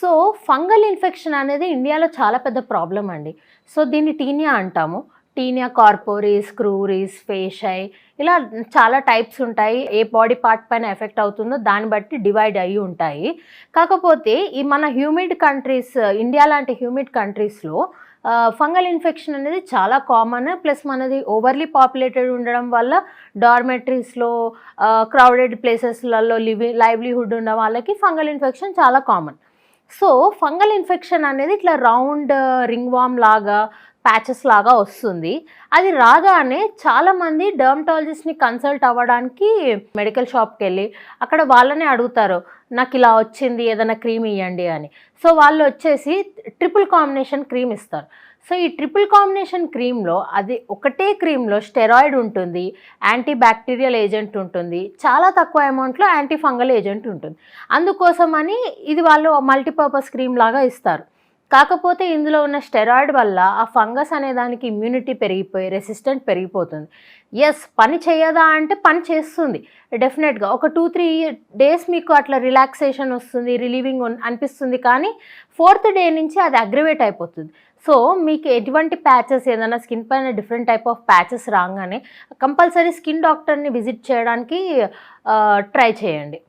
So fungal infection అనేది ఇండియాలో చాలా పెద్ద ప్రాబ్లం అండి. సో దీన్ని టీనియా అంటాము. టీనియా కార్పోరీస్ క్రూరీస్ ఫేషై ఇలా చాలా టైప్స్ ఉంటాయి. ఏ బాడీ పార్ట్ పైన ఎఫెక్ట్ అవుతుందో దాన్ని బట్టి డివైడ్ అయ్యి ఉంటాయి. కాకపోతే ఈ మన హ్యూమిడ్ కంట్రీస్ ఇండియా లాంటి హ్యూమిడ్ కంట్రీస్లో ఫంగల్ ఇన్ఫెక్షన్ అనేది చాలా కామన్. ప్లస్ మనది ఓవర్లీ పాపులేటెడ్ ఉండడం వల్ల డార్మెటరీస్లో క్రౌడెడ్ ప్లేసెస్లలో లివి లైవ్లీహుడ్ ఉన్న వాళ్ళకి ఫంగల్ ఇన్ఫెక్షన్ చాలా కామన్. సో ఫంగల్ ఇన్ఫెక్షన్ అనేది ఇట్లా రౌండ్ రింగ్ వామ్ లాగా ప్యాచెస్ లాగా వస్తుంది. అది రాగానే చాలామంది డర్మటాలజిస్ట్ని కన్సల్ట్ అవ్వడానికి మెడికల్ షాప్కి వెళ్ళి అక్కడ వాళ్ళనే అడుగుతారు నాకు ఇలా వచ్చింది ఏదైనా క్రీమ్ ఇవ్వండి అని. సో వాళ్ళు వచ్చేసి ట్రిపుల్ కాంబినేషన్ క్రీమ్ ఇస్తారు. సో ఈ ట్రిపుల్ కాంబినేషన్ క్రీమ్లో అది ఒకటే క్రీమ్లో స్టెరాయిడ్ ఉంటుంది యాంటీ బ్యాక్టీరియల్ ఏజెంట్ ఉంటుంది చాలా తక్కువ అమౌంట్లో యాంటీ ఫంగల్ ఏజెంట్ ఉంటుంది. అందుకోసమని ఇది వాళ్ళు మల్టీపర్పస్ క్రీమ్ లాగా ఇస్తారు. కాకపోతే ఇందులో ఉన్న స్టెరాయిడ్ వల్ల ఆ ఫంగస్ అనే దానికి ఇమ్యూనిటీ పెరిగిపోయి రెసిస్టెంట్ పెరిగిపోతుంది. ఎస్ పని చేయదా అంటే పని చేస్తుంది. డెఫినెట్గా ఒక టూ త్రీ డేస్ మీకు అట్లా రిలాక్సేషన్ వస్తుంది రిలీవింగ్ అనిపిస్తుంది కానీ ఫోర్త్ డే నుంచి అది అగ్రివేట్ అయిపోతుంది. సో మీకు ఎటువంటి ప్యాచెస్ ఏదైనా స్కిన్ పైన డిఫరెంట్ టైప్ ఆఫ్ ప్యాచెస్ రాగానే కంపల్సరీ స్కిన్ డాక్టర్ని విజిట్ చేయడానికి ట్రై చేయండి.